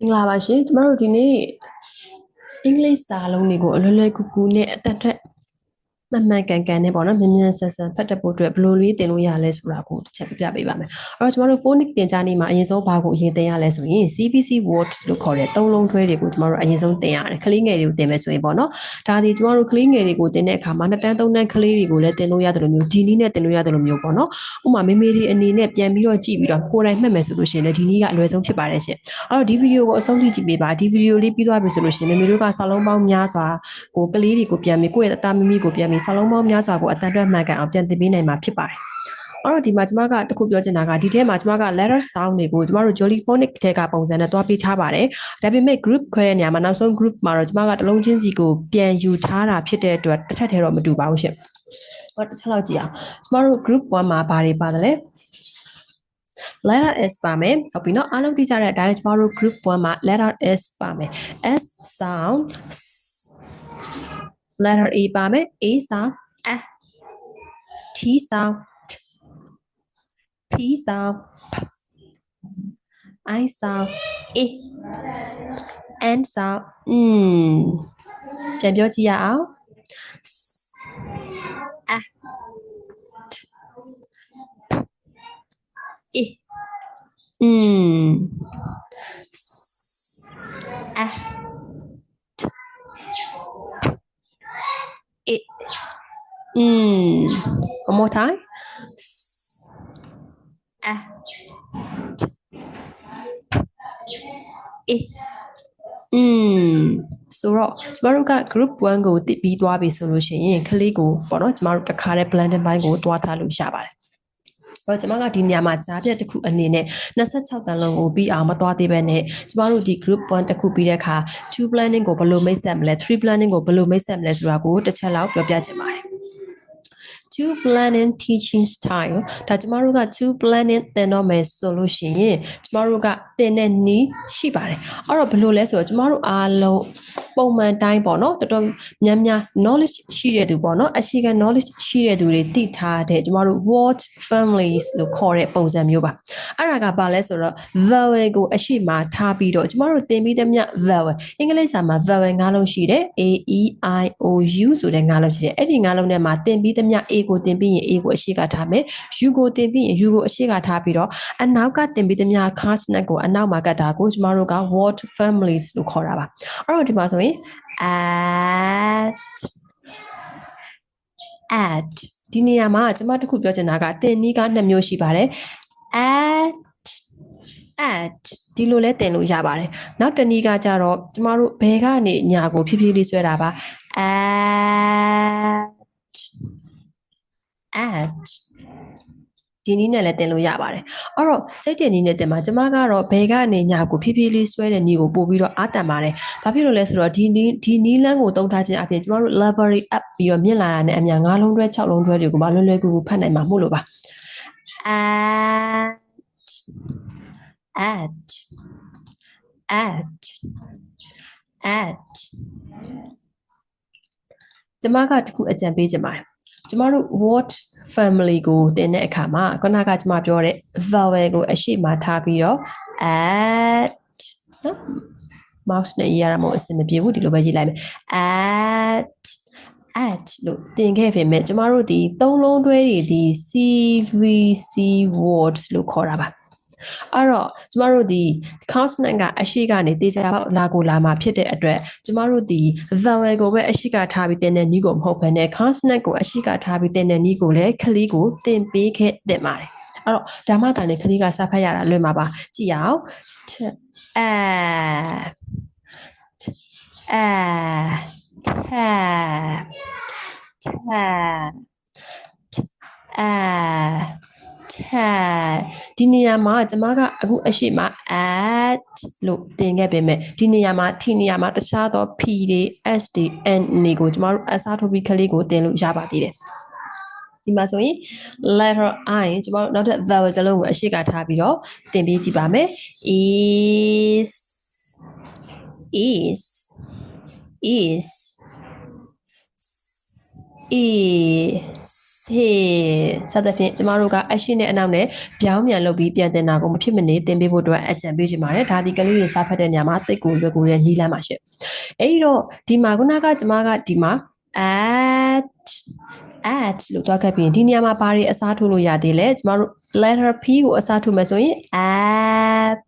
မင်္ဂလာပါရှင်ကျမတို့ဒီနေ့အင်္ဂလိပ်စာလုံးတွေကိုအလွယ်လွယ်ကူကူနဲ့အတတ်ထက် မှန်မှန်ကန်ကန်နဲ့ပေါ့နော်မြန်မြန်ဆန်ဆန်ဖတ်တတ်ဖို့အတွက်ဘယ်လိုလေးသင်လို့ရလဲဆိုတာကိုတစ်ချက်ပြပြပေးပါမယ်အဲ့တော့ကျမတို့ phonics သင်ကြားနေမှာအရင်ဆုံးဘာကိုအရင်သင်ရလဲဆိုရင် CBC words လို့ခေါ်တဲ့သုံးလုံးတွဲတွေကိုကျမတို့အရင်ဆုံးသင်ရတယ်ကလေးငယ်တွေကိုသင်မယ်ဆိုရင်ပေါ့နော်ဒါဒီကျမတို့ကလေးငယ်တွေကိုသင်တဲ့အခါမှာနှစ်တန်းသုံးတန်းကလေးတွေကိုလည်းသင်လို့ရတယ်လို့မျိုးဒီနည်းနဲ့သင်လို့ရတယ်လို့မျိုးပေါ့နော်ဥပမာမေမေဒီအနေနဲ့ပြန်ပြီးတော့ကြည့်ပြီးတော့ကိုယ်တိုင်မှတ်မယ်ဆိုလို့ရှိရင်လည်းဒီနည်းကအလွယ်ဆုံးဖြစ်ပါတယ်ရှင်အဲ့တော့ဒီဗီဒီယိုကိုအဆုံးထိကြည့်ပေးပါဒီဗီဒီယိုလေးပြီးသွားပြီဆိုလို့ရှိရင်မေမေတို့ကစာလုံးပေါင်းများစွာကိုကလေးတွေကိုပြန်ပြီးကိုယ့်ရဲ့အသားမမီကိုပြန်ပြီးတွေစာလုံးပေါင်းများစွာကိုအတန်အတွက်မှန်ကန်အောင်ပြန်သင်ပေးနိုင်မှာဖြစ်ပါတယ်အဲ့တော့ဒီမှာကျမကတခုပြောချင်တာကဒီထဲမှာကျမက letter sound တွေကိုကျမတို့ Jolly Phonic ထဲကပုံစံနဲ့တွားပေးထားပါတယ်။ဒါပေမဲ့ group ခွဲတဲ့နေရာမှာနောက်ဆုံး group မှာတော့ကျမကတလုံးချင်းစီကိုပြန်ယူထားတာဖြစ်တဲ့အတွက်တစ်ထပ်ထဲတော့မတူပါဘူးရှင်။ဟောတစ်ချက်လောက်ကြည့်အောင်။ကျမတို့ group 1မှာဘာတွေပါတယ်လဲ letter s ပါမယ်ဟုတ်ပြီနော်အားလုံးသိကြတဲ့အတိုင်းကျမတို့ group 1မှာ letter s ပါမယ် s sound Letter E ba mẹ E sao? A. T sao? T. P sao? P. I sao? e N sao? N. Kèm vô chữ à, áo. A. T. P. I. N. S. A. it mm one more time at it mm ဆိုတော့ကျမတို့က group 1ကိုတစ်ပြီးသွားပြီဆိုလို့ရှိရင်ကလေးကိုပေါ့နော်ကျမတို့တစ်ခါတည်း blending line ကိုတွားထားလို့ရပါတယ် တော့ကျမကဒီနေရာမှာကြားပြတ်တစ်ခုအနေနဲ့26တန်လုံးကိုပြီးအောင်မသွားသေးပဲနဲ့ကျမတို့ဒီ group 1တစ်ခုပြီးတဲ့အခါ2 planning ကိုဘယ်လိုမိတ်ဆက်မလဲ3 planning ကိုဘယ်လိုမိတ်ဆက်မလဲဆိုတာကိုတစ်ချက်လောက်ပြောပြချင်ပါတယ် two planning teaching style ဒါကျမတို့က two planning သင်တော့မယ်ဆိုလို့ရှိရင်ကျမတို့ကသင်တဲ့နည်းရှိပါတယ်အဲ့တော့ဘယ်လိုလဲဆိုတော့ကျမတို့အားလုံးပုံမှန်တိုင်းပေါ့နော်တော်တော်များများ knowledge ရှိတဲ့သူပေါ့နော်အရှိက knowledge ရှိတဲ့သူတွေသိထားတဲ့ကျမတို့ word families လို့ခေါ်တဲ့ပုံစံမျိုးပါအဲ့ဒါကဘာလဲဆိုတော့ vowel ကိုအရှိမထားပြီးတော့ကျမတို့သင်ပြီးသမျှ vowel အင်္ဂလိပ်စာမှာ vowel ၅လုံးရှိတယ် a e i o u ဆိုတဲ့၅လုံးရှိတယ်အဲ့ဒီ၅လုံးထဲမှာသင်ပြီးသမျှ a ကိုသင်ပြီးရင် a ကိုအရှိကထားမယ် u ကိုသင်ပြီးရင် u ကိုအရှိကထားပြီးတော့အနောက်ကသင်ပြီးသမျှ consonant ကိုအနောက်မှာကတ်တာကိုကျမတို့က word families လို့ခေါ်တာပါအဲ့တော့ဒီမှာဆိုရင် at at ဒီနေရာမှာကျမတစ်ခုပြောချင်တာကတင်နီးကနှစ်မျိုးရှိပါတယ် at at ဒီလိုလဲတင်လို့ရပါတယ်နောက်တစ်နည်းကကြတော့ကျမတို့ဘယ်ကနေညာကိုဖြည်းဖြည်းလေးဆွဲတာပါ at at ဒီနည်းနဲ့လည်းတင်လို့ရပါတယ်အဲ့တော့စိတ်တင်နည်းနဲ့တင်မှာကျမကတော့ဘယ်ကနေညာကိုဖြည်းဖြည်းလေးဆွဲတဲ့နည်းကိုပို့ပြီးတော့အားတန်ပါတယ်ဘာဖြစ်လို့လဲဆိုတော့ဒီနည်းဒီနည်းလမ်းကိုသုံးထားခြင်းအပြင်ကျမတို့ library app ပြီးတော့မြင့်လာတာနဲ့အများ၅လုံးတွဲ6လုံးတွဲတွေကိုမလွယ်လွယ်ကူကူဖတ်နိုင်မှာမို့လို့ပါ at at at at ကျမကတခုအကြံပေးချင်ပါတယ် ကျမတို့ word family ကိုသင်တဲ့အခါမှာခုနကကျမပြောတဲ့ vowel ကိုအရှိမထားပြီးတော့ at နော် mouse နဲ့ရေးရတာမဟုတ်အဆင်မပြေဘူးဒီလိုပဲရေးလိုက်မယ် at at လို့သင်ခဲ့ပေမဲ့ကျမတို့ဒီသုံးလုံးတွဲတွေဒီ CVC words လို့ခေါ်တာပါ အဲ့တော့ကျမတို့ဒီ consonant ကအရှိကနေတေချာလာကိုလာမှာဖြစ်တဲ့အတွက်ကျမတို့ဒီ vowel ကိုပဲအရှိကထားပြီးတင်တဲ့နည်းကိုမဟုတ်ဘဲနဲ့ consonant ကိုအရှိကထားပြီးတင်တဲ့နည်းကိုလည်းခလီကိုသင်ပေးခဲ့တင်ပါတယ်အဲ့တော့ဓမ္မတာနဲ့ခလီကစဖတ်ရတာလွယ်မှာပါကြည့်ရအောင် t a t a ta ta a ta ဒီနေရာမှာကျမကအခုအရှိမ at လို့တင်ခဲ့ပေမဲ့ဒီနေရာမှာဒီနေရာမှာတခြားသော p တွေ s တွေ n တွေကိုကျမတို့အစားထိုးပြီးခလေးကိုတင်လို့ရပါသေးတယ်ဒီမှာဆိုရင် letter i ကျမတို့နောက်ထပ် vowel စလုံးကိုအရှိကထားပြီးတော့တင်ပေးကြည့်ပါမယ် is is is e စေစသဖြင့်ကျမတို့ကအရှိနဲ့အနောက်နဲ့ပြောင်းပြန်လုပ်ပြီးပြန်တင်တာကိုမဖြစ်မနေသင်ပေးဖို့အတွက်အကြံပေးချင်ပါတယ်ဒါဒီကလေးတွေစားဖတ်တဲ့နေရာမှာတိတ်ကိုလွယ်ကူတဲ့နီးလမ်းပါရှင့်အဲ့ဒီတော့ဒီမှာခုနကကျမကဒီမှာ at at လို့တွားခဲ့ပြီးဒီနေရာမှာဘာတွေအစားထိုးလို့ရသေးလဲကျမတို့ letter p ကိုအစားထိုးမယ်ဆိုရင် app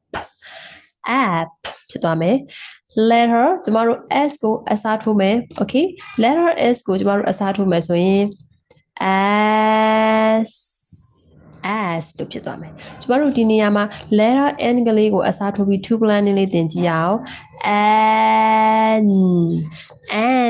app ဖြစ်သွားမယ် letter ကျမတို့ s ကိုအစားထိုးမယ် okay letter s ကိုကျမတို့အစားထိုးမယ်ဆိုရင် s s လို့ဖြစ်သွားမယ်ကျမတို့ဒီနေရာမှာ letter n ကလေးကိုအစားထိုးပြီး two plan လေးသင်ကြည့်ရအောင် n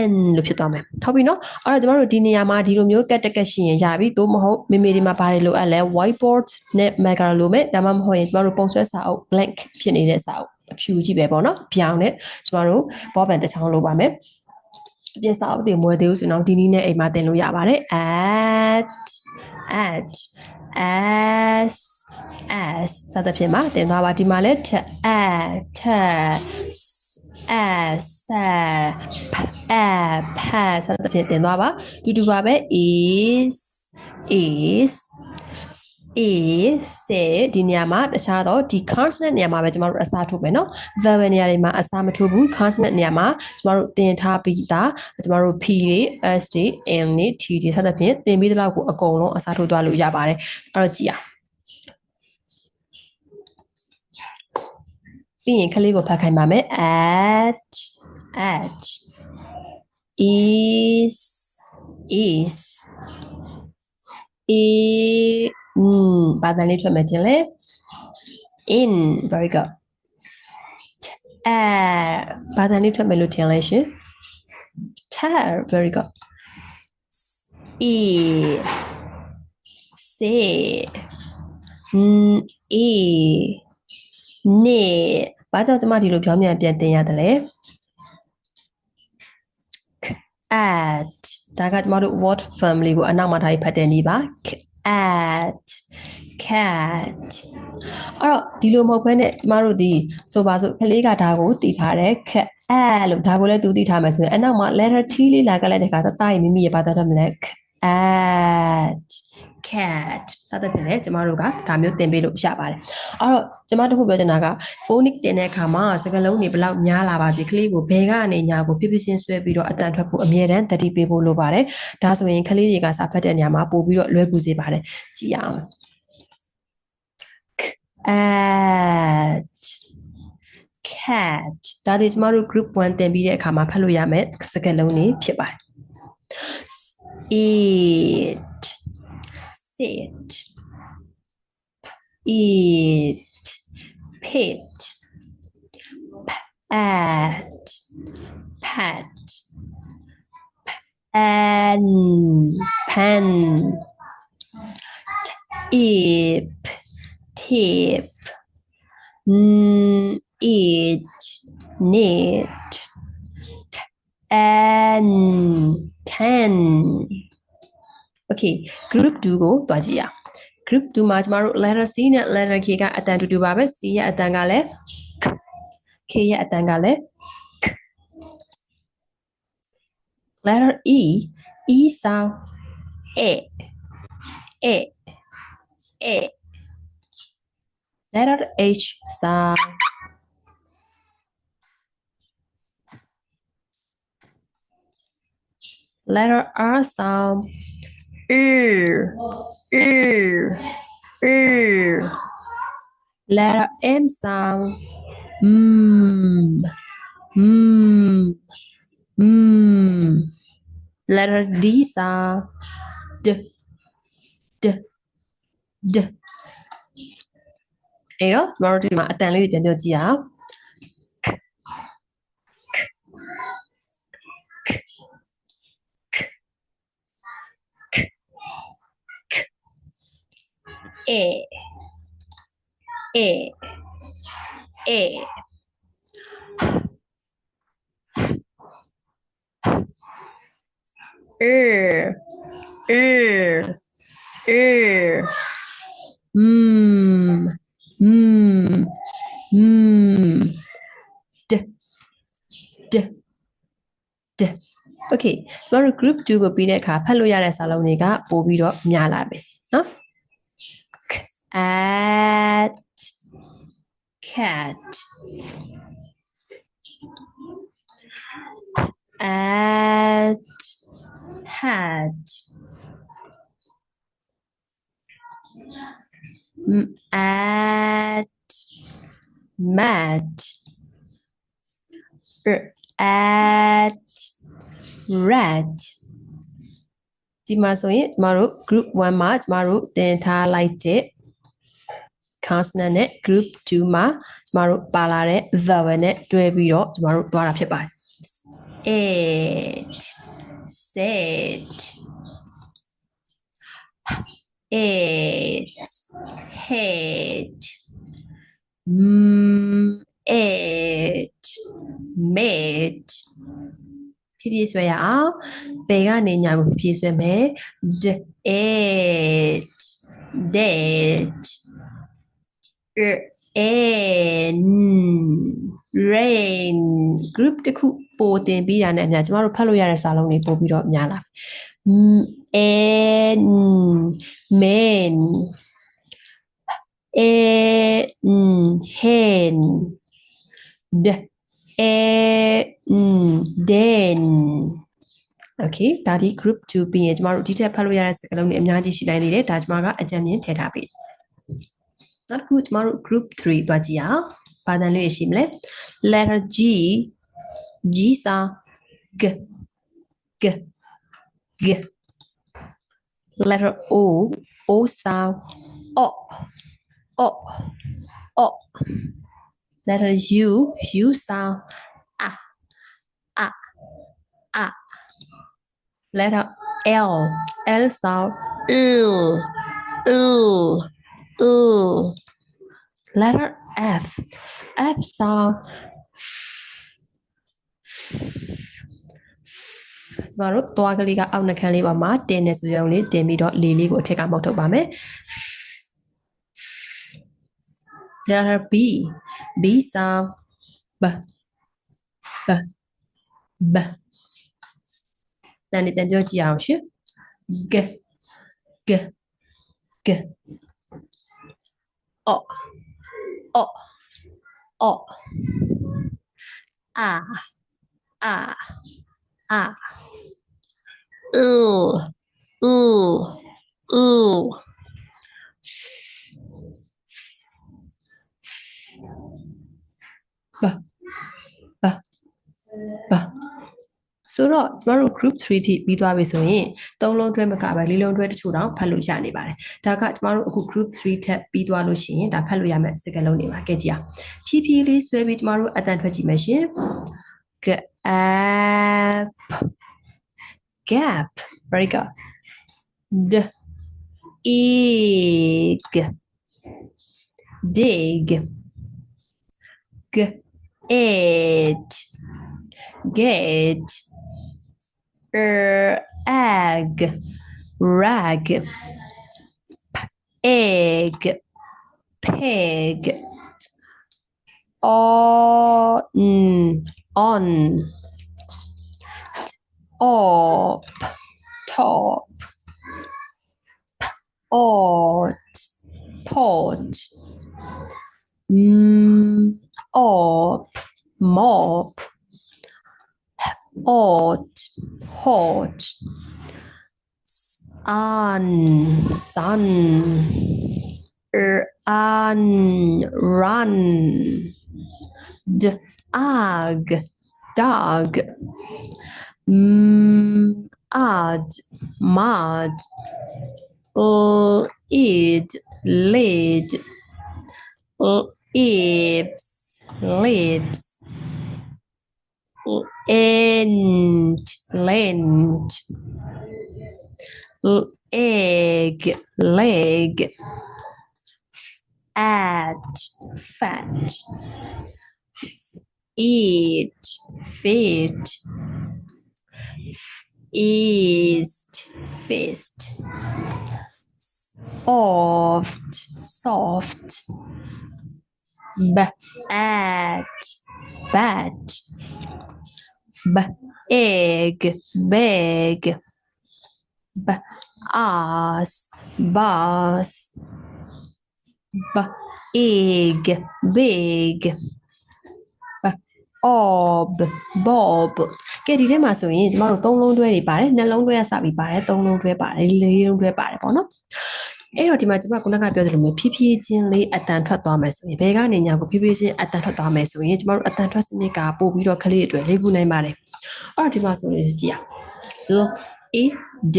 n လို့ဖြစ်သွားမယ်ဟုတ်ပြီနော်အဲ့တော့ကျမတို့ဒီနေရာမှာဒီလိုမျိုးကတ်တက်ကက်ရှိရင်ရပြီသို့မဟုတ်မေမေဒီမှာဘာတွေလိုအပ်လဲ whiteboard နဲ့ marker လိုမဲ့ဒါမှမဟုတ်ရင်ကျမတို့ပုံဆွဲစာအုပ် blank ဖြစ်နေတဲ့စာအုပ်အဖြူကြီးပဲပေါ့နော်ပြောင်းနဲ့ကျမတို့ဘောပန်တစ်ချောင်းလိုပါမယ် အပြည့်စာအုပ်တွေမွေးသေးဘူးဆိုတော့ဒီနည်းနဲ့အိမ်မှာသင်လို့ရပါတယ် at at as as စသဖြင့်မှာတင်သွားပါဒီမှာလဲ t at t as p a p စသဖြင့်တင်သွားပါတူတူပါပဲ is is is စေဒီနေရာမှာတခြားတော့ဒီ consonant နေရာမှာပဲကျမတို့အစားထိုးမယ်နော် vowel နေရာတွေမှာအစားမထိုးဘူး consonant နေရာမှာကျမတို့သင်ထားပြီးသားကျမတို့ p တွေ s တွေ n တွေ t တွေစသဖြင့်သင်ပြီးတဲ့လောက်ကိုအကုန်လုံးအစားထိုးသွားလို့ရပါတယ်အဲ့တော့ကြည့်အောင်ပြီးရင်ကလေးကိုဖတ်ခိုင်းပါမယ် at at is is e อืมဘာသာလေးထွက်မယ်တင်လေ in very good အဲဘာသာလေးထွက်မယ်လို့ထင်လဲရှင် tear very good e say n e နေဘာကြောင့်ကျမဒီလိုပြောင်းပြန်ပြန်တင်ရတယ်လဲ at ဒါကကျမတို့ word family ကိုအနောက်မှာထားပြီးဖတ်တဲ့နည်းပါ at cat အဲ့တော့ဒီလိုမဟုတ်ဘဲနဲ့ကျမတို့ဒီဆိုပါစို့ကလေးကဒါကိုတည်ထားတယ် cat အဲ့လို့ဒါကိုလည်းသူတည်ထားမယ်ဆိုရင်အနောက်မှာ letter t လေးလာကလိုက်တဲ့ခါသတားရင်မိမိရဲ့ဘာသာတတ်မလဲ at cat စသဖြင့်လည်းကျမတို့ကဒါမျိုးသင်ပေးလို့ရပါတယ်။အဲ့တော့ကျမတို့ခုပြောချင်တာက phonic တင်တဲ့အခါမှာစကားလုံးတွေဘယ်လောက်များလာပါစေကလေးကိုဘယ်ကနေညာကိုပြပြချင်းဆွဲပြီးတော့အတန်ထွက်ဖို့အမြဲတမ်းတတိပေးဖို့လိုပါတယ်။ဒါဆိုရင်ကလေးတွေကစာဖတ်တဲ့နေရာမှာပို့ပြီးတော့လွယ်ကူစေပါတယ်။ကြည့်အောင်။ at cat ဒါတွေကျမတို့ group 1တင်ပြီးတဲ့အခါမှာဖတ်လို့ရမယ်စကားလုံးတွေဖြစ်ပါတယ်။ it sit. Eat. Pit. Pat. Pat. Pan pan tip. Tip. Eat. Knit. And ten okay group 2ကိုတွားကြည့်ရအောင် group 2မှာကျမတို့ letter C နဲ့ letter K ကအတန်တူတူပါပဲ C ရဲ့အတန်ကလည်း K ရဲ့အတန်ကလည်း letter E E sound E E E letter H sound letter R sound er er er letter M sound mm mm mm letter D sound d d d အဲ့တော့ကျမတို့ဒီမှာအတန်လေးတွေပြန်ပြောကြည့်အောင် A A A er er er mm mm mm d d d okay ကျမတို့ group 2ကိုပြီးတဲ့အခါဖတ်လို့ရတဲ့စာလုံးတွေကပို့ပြီးတော့များလာပြီနော် at cat at hat M- at mat R- at rat ဒီမှာဆိုရင်ကျမတို့ group 1မှာကျမတို့သင်ထားလိုက်တဲ့ consonant နဲ့ group 2မှာကျမတို့ပါလာတဲ့ vowel နဲ့တွဲပြီးတော့ကျမတို့တွားတာဖြစ်ပါတယ် it said it hate mm it made ဖြည်းဖြည်းဆွဲရအောင်ဘယ်ကနေညာကိုဖြည်းဖြည်းဆွဲမယ် d it did r in rain group တစ်ခုပိုတင်ပြီးတာနဲ့အများကျမတို့ဖတ်လို့ရတဲ့စာလုံးတွေပို့ပြီးတော့များလာပြီ M n men a n hen d a n den okay ဒါဒီ group 2ပြီးရင်ကျမတို့ဒီထက်ဖတ်လို့ရတဲ့စကားလုံးတွေအများကြီးရှိနိုင်သေးတယ်ဒါကျမကအကြံဉာဏ်ထည့်ထားပြီ နောက်တစ်ခုကျမတို့ group 3တွားကြည့်အောင်ပါဒန်လေးတွေရှိမလဲ letter G G sound G G G letter O O sound O O O letter U U sound A A A letter L L sound L L L letter F F sound ကျမတို့သွားကလေးကအောက်နှခမ်းလေးပါမှာတင်နေဆိုရုံလေးတင်ပြီးတော့လေလေးကိုအထက်ကမောက်ထုတ်ပါမယ် letter B B sound B B B နားနေပြန်ပြောကြည့်အောင်ရှင် G G G O O O A A A Ooh ooh ooh ဘာဘာဘာ ဆိုတော့ကျမတို့ group 3ထိပြီးသွားပြီဆိုရင်သုံးလုံးတွဲမကပဲလေးလုံးတွဲတချို့တောင်ဖတ်လို့ရနေပါတယ်ဒါကကျမတို့အခု group 3ထက်ပြီးသွားလို့ရှိရင်ဒါဖတ်လို့ရမယ့်စကားလုံးတွေပါကဲကြည့်အောင်ဖြည်းဖြည်းလေးဆွဲပြီးကျမတို့အတန်ထွက်ကြည့်မယ်ရှင် gap gap very good d egg dig g it get er egg. Rag. Egg pig. On. On. Op top. Ot pot. Mm, op. Mop Hot, hot, sun, sun, er, run, run, dog, dog, mud, mud, Lid, lead, lips, lips end lent. L- egg. Leg. At fat. Eat. Fit east fist soft. Soft. Bat bat b egg bag b ass bus b egg big b ob bob ကဲဒီထဲမှာဆိုရင်ကျမတို့သုံးလုံးတွဲတွေပါတယ်နှလုံးတွဲကစပြီးပါတယ်သုံးလုံးတွဲပါတယ်လေးလုံးတွဲပါတယ်ပေါ့နော် အဲ့တော့ဒီမှာကျမခုနကပြောသလိုမျိုးဖြည်းဖြည်းချင်းလေးအတန်ထွက်သွားမယ်ဆိုရင်ဘယ်ကနေညာကိုဖြည်းဖြည်းချင်းအတန်ထွက်သွားမယ်ဆိုရင်ကျမတို့အတန်ထွက်စနစ်ကပို့ပြီးတော့ခလေးတွေလေးခုနိုင်ပါတယ်အဲ့တော့ဒီမှာဆိုရင်ကြည့်ရ l e d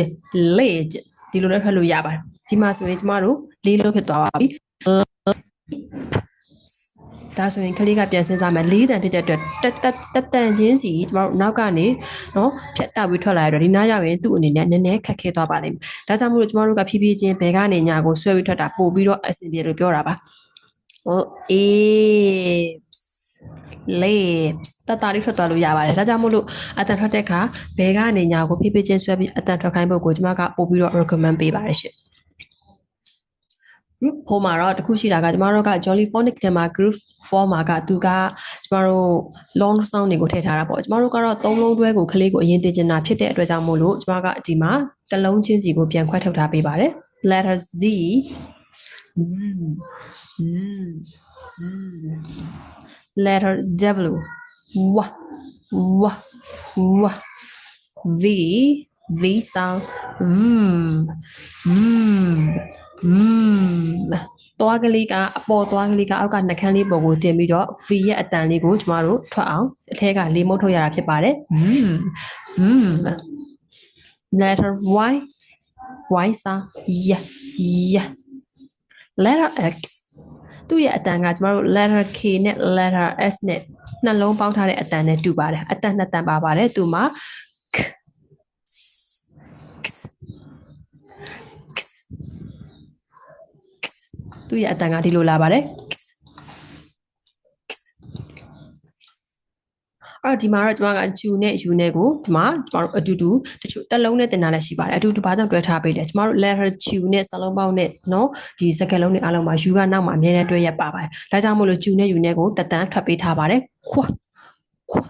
lid ဒီလိုလည်းထွက်လို့ရပါတယ်ဒီမှာဆိုရင်ကျမတို့လေးလုံးဖြစ်သွားပါပြီ ဒါဆိုရင်ကလေးကပြန်စဉ်းစားမယ်လေးတန်ဖြစ်တဲ့အတွက်တက်တက်တက်တန်ချင်းစီကျမတို့နောက်ကနေနော်ဖြတ်တောက်ပြီးထွက်လာရတော့ဒီနားရောက်ရင်သူ့အနေနဲ့နည်းနည်းခက်ခဲသွားပါလိမ့်မယ်ဒါကြောင့်မို့လို့ကျမတို့ကဖြည်းဖြည်းချင်းဘယ်ကနေညာကိုဆွဲပြီးထွက်တာပို့ပြီးတော့အဆင်ပြေလို့ပြောတာပါဟို apes lips တတရီထွက်သွားလို့ရပါတယ်ဒါကြောင့်မို့လို့အတန်ထွက်တဲ့အခါဘယ်ကနေညာကိုဖြည်းဖြည်းချင်းဆွဲပြီးအတန်ထွက်ခိုင်းဖို့ကိုကျမကပို့ပြီးတော့ recommend ပေးပါတယ်ရှင် group 4မှာတော့တခုရှိတာကကျမတို့က Jolly Phonic ထဲမှာ group 4မှာကသူကကျမတို့ long sound တွေကိုထည့်ထားတာပေါ့ကျမတို့ကတော့သုံးလုံးတွဲကိုကလေးကိုအရင်သိချင်တာဖြစ်တဲ့အတွက်ကြောင့်မို့လို့ကျမကဒီမှာတစ်လုံးချင်းစီကိုပြန်ခွဲထုတ်ထားပေးပါတယ် letter Z Z Z Z letter W W W W V V sound mm mm mm သွားကလေးကအပေါ်သွားကလေးကအောက်ကနှာခမ်းလေးပေါ်ကိုတင်ပြီးတော့ V ရဲ့အတန်လေးကိုကျမတို့ထွက်အောင်အထက်ကလေးမုတ်ထုတ်ရတာဖြစ်ပါတယ် mm mm letter Y Y sound yeah yeah letter X သူ့ရဲ့အတန်ကကျမတို့ letter K နဲ့ letter S နဲ့နှလုံးပေါင်းထားတဲ့အတန်နဲ့တူပါတယ်အတန်နှစ်တန်ပါပါတယ်သူမှာ k s k s k s k s သူ့ရဲ့အတန်ကဒီလိုလာပါတယ်အဲ့ဒီမှာတော့ကျွန်မကဂျူနဲ့ယူနဲ့ကိုဒီမှာကျွန်တော်တို့အတူတူတချို့တက်လုံးနဲ့တင်တာလည်းရှိပါတယ်အတူတူဘာကြောင့်တွဲထားပေးလဲကျွန်တော်တို့ letter ဂျူနဲ့စလုံးပေါက်နဲ့နော်ဒီစကလုံးတွေအားလုံးမှာယူကနောက်မှာအမြဲတမ်းတွဲရပါပါတယ်ဒါကြောင့်မို့လို့ဂျူနဲ့ယူနဲ့ကိုတတန်းထွက်ပေးထားပါတယ်ခွာခွာ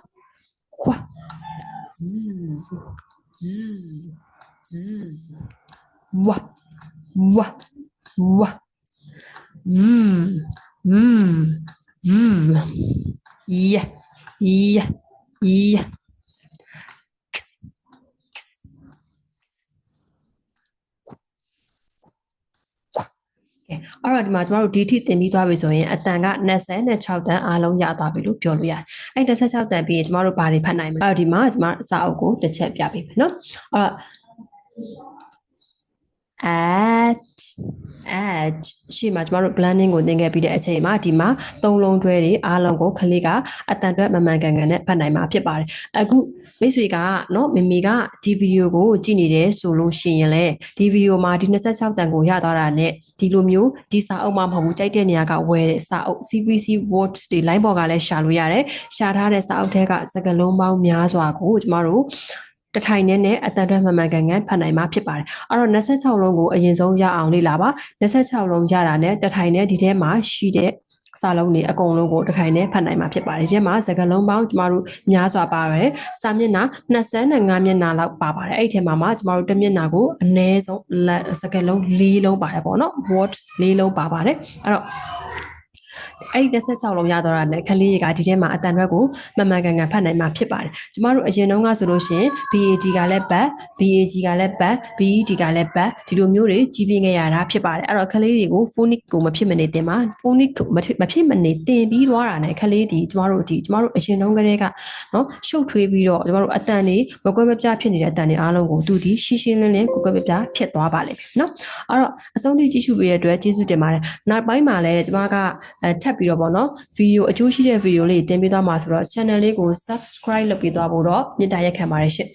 ခွာဇဇဇဝဝဝ mm mm mm yeah yeah yeah X, X. ကဲအဲ့တော့ဒီမှာကျမတို့ဒီထိတင်ပြီးသွားပြီဆိုရင်အတန်က26တန်အားလုံးရသွားပြီလို့ပြောလို့ရတယ်။အဲ့26တန်ပြီးရင်ကျမတို့ဘာတွေဖတ်နိုင်မလဲ။အဲ့တော့ဒီမှာကျမစာအုပ်ကိုတစ်ချက်ပြပေးမယ်နော်။အဲ့တော့ at at ရှေ့မှာကျမတို့ blending ကိုသင်ခဲ့ပြီးတဲ့အချိန်မှာဒီမှာသုံးလုံးတွဲတွေအားလုံးကိုခလေးကအတန်တွဲမမှန်ကန်ကန်နဲ့ဖတ်နိုင်မှာဖြစ်ပါတယ်အခုမိတ်ဆွေကနော်မမေကဒီဗီဒီယိုကိုကြည့်နေတယ်ဆိုလို့ရှိရင်လေဒီဗီဒီယိုမှာဒီ26တန်ကိုရသွားတာနဲ့ဒီလိုမျိုးဒီစာအုပ်မှမဟုတ်ဘူးကြိုက်တဲ့နေရာကဝယ်တဲ့စာအုပ် CPC words တွေ line ပေါ်ကလည်းရှာလို့ရတယ်ရှာထားတဲ့စာအုပ်ထဲကစကားလုံးပေါင်းများစွာကိုကျမတို့ တထိုင်နဲ့နဲ့အတန်တွဲမှန်မှန်ကန်ကန်ဖတ်နိုင်မှာဖြစ်ပါတယ်။အဲ့တော့26လုံးကိုအရင်ဆုံးရအောင်လေ့လာပါ။26လုံးရတာနဲ့တထိုင်နဲ့ဒီထဲမှာရှိတဲ့စာလုံးတွေအကုန်လုံးကိုတထိုင်နဲ့ဖတ်နိုင်မှာဖြစ်ပါတယ်။ဒီထဲမှာစကားလုံးပေါင်းကျမတို့များစွာပါတယ်။စာမျက်နှာ25မျက်နှာလောက်ပါပါတယ်။အဲ့ဒီထဲမှာမှကျမတို့တစ်မျက်နှာကိုအနည်းဆုံးစကားလုံး၄လုံးပါတယ်ပေါ့နော်။ words ၄လုံးပါပါတယ်။အဲ့တော့ အဲ့ဒီ26လုံးရတော့တာနဲ့ကလေးတွေကဒီထဲမှာအတန်ရွက်ကိုမမှန်ကန်ကန်ဖတ်နိုင်မှာဖြစ်ပါတယ်။ကျမတို့အရင်တုန်းကဆိုလို့ရှိရင် BAD ကလည်းဘတ် BAG ကလည်းဘတ် BED ကလည်းဘတ်ဒီလိုမျိုးတွေကြီးပြင်းခဲ့ရတာဖြစ်ပါတယ်။အဲ့တော့ကလေးတွေကို phonic ကိုမဖြစ်မနေတင်ပါ phonic ကိုမဖြစ်မနေတင်ပြီးသွားတာနဲ့ကလေးဒီကျမတို့ဒီကျမတို့အရင်တုန်းကတည်းကနော်ရှုပ်ထွေးပြီးတော့ကျမတို့အတန်တွေမကွဲမပြားဖြစ်နေတဲ့အတန်တွေအားလုံးကိုသူဒီရှင်းရှင်းလင်းလင်းကိုကွဲမပြားဖြစ်သွားပါလိမ့်မယ်နော်။အဲ့တော့အဆုံးထိကြည့်ရှုပေးတဲ့အတွက်ကျေးဇူးတင်ပါတယ်။နောက်ပိုင်းမှာလည်းကျမကအဲထပ်ပြီးတော့ပေါ့နော်ဗီဒီယိုအကျိုးရှိတဲ့ဗီဒီယိုလေးတင်ပေးသွားမှာဆိုတော့ channel လေးကို subscribe လုပ်ပေးသွားဖို့တော့မေတ္တာရက်ခံပါတယ်ရှင့်